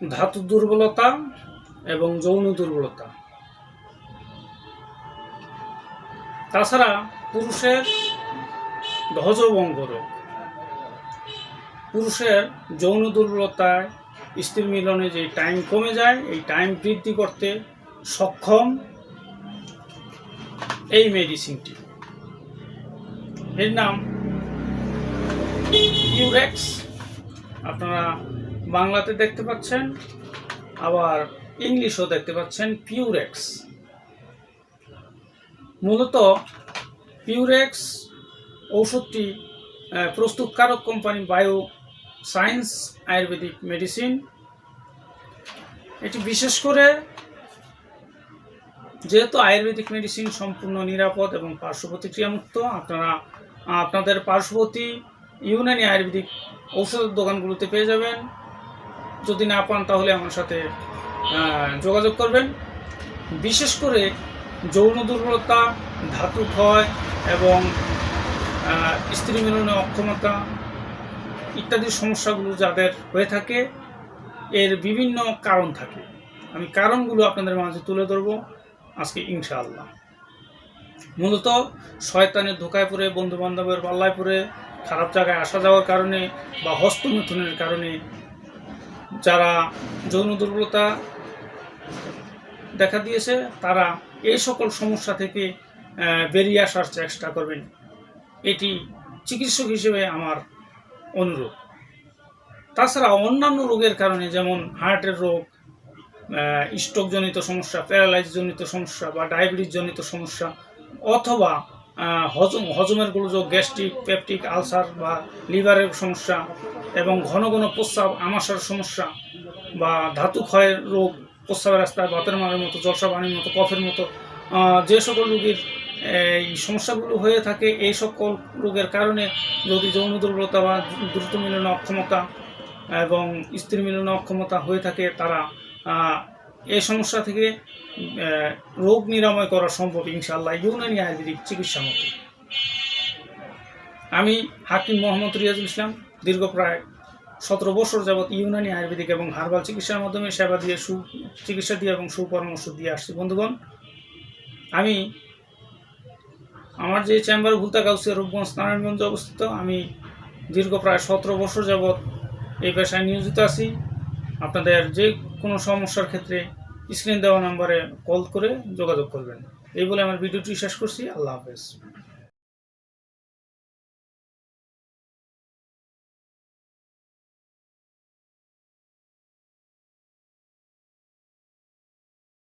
ধাতু দুর্বলতা এবং যৌন দুর্বলতা। তাছাড়া পুরুষের ধ্বজভঙ্গ রোগ। পুরুষের যৌন দুর্বলতায় স্ত্রী মিলনে যে টাইম কমে যায়, এই টাইম বৃদ্ধি করতে সক্ষম এই মেডিসিনটি এর নাম ইউরেক্স আপনারা বাংলাতে দেখতে পাচ্ছেন, আবার ইংলিশও দেখতে পাচ্ছেন পিউরেক্স মূলত পিউরেক্স ঔষধটি প্রস্তুতকারক company bio science ayurvedic medicine এটি বিশেষ করে যেহেতু আয়ুর্বেদিক মেডিসিন সম্পূর্ণ নিরাপদ এবং পার্শ্ব প্রতিক্রিয়ামুক্ত, আপনারা, আপনাদের পার্শ্ববর্তী ইউনানি আয়ুর্বেদিক ঔষধের দোকানগুলোতে পেয়ে যাবেন। যদি না পান তাহলে আমার সাথে যোগাযোগ করবেন। বিশেষ করে যৌন দুর্বলতা, ধাতু ক্ষয় এবং স্ত্রী মিলনে অক্ষমতা ইত্যাদি সমস্যাগুলো যাদের হয়ে থাকে, এর বিভিন্ন কারণ থাকে। আমি কারণগুলো আপনাদের মাঝে তুলে ধরবো আজকে ইনশাআল্লাহ। মূলত শয়তানের ধোকায় পড়ে, বন্ধুবান্ধবের পাল্লায় পড়ে, খারাপ জায়গায় আসা যাওয়ার কারণে বা হস্তমিথুনের কারণে যারা যৌন দুর্বলতা দেখা দিয়েছে, তারা এই সকল সমস্যা থেকে বেরিয়ে আসার চেষ্টা করবেন। এটি চিকিৎসক হিসেবে আমার অনুরোধ। তাছাড়া অন্যান্য রোগের কারণে যেমন হার্টের রোগ স্ট্রোকজনিত সমস্যা প্যারালাইজ জনিত সমস্যা বা ডায়াবেটিস জনিত সমস্যা অথবা হজম, হজমের গোলযোগ গ্যাস্ট্রিক, পেপটিক, আলসার বা লিভারের সমস্যা এবং ঘন ঘন প্রস্রাব আমাশার সমস্যা বা ধাতু ক্ষয়ের রোগ, প্রস্রাবের রাস্তায় বাতের মারের মতো, জলসা পানির মতো, কফের মতো যে সকল রোগীর, এই সমস্যাগুলো হয়ে থাকে, এই সকল রোগের কারণে যদি যৌন দুর্বলতা বা দ্রুত মিলন অক্ষমতা এবং স্ত্রী মিলন অক্ষমতা হয়ে থাকে, তারা এই সমস্যা থেকে রোগ নিরাময় করা সম্ভব ইনশাআল্লাহ ইউনানি আয়ুর্বেদিক চিকিৎসা মতো আমি হাকিম মোহাম্মদ রিয়াজুল ইসলাম, দীর্ঘ প্রায় সতেরো বছর যাবৎ ইউনানি আয়ুর্বেদিক এবং হার্বাল চিকিৎসার মাধ্যমে সেবা দিয়ে সু, চিকিৎসা দিয়ে এবং সুপরামর্শ দিয়ে আসছি। বন্ধুগণ, আমি আমার যে চেম্বার ভুলতা গাউসিয়া রূপগঞ্জ নারায়ণগঞ্জে অবস্থিত, আমি দীর্ঘ প্রায় সতেরো বছর যাবৎ এই পেশায় নিয়োজিত আছি। আপনাদের যে কোনো সমস্যার ক্ষেত্রে স্ক্রিন দেওয়া নম্বরে কল করে যোগাযোগ করবেন। এই বলে আমার ভিডিওটি শেষ করছি। আল্লাহ হাফেজ।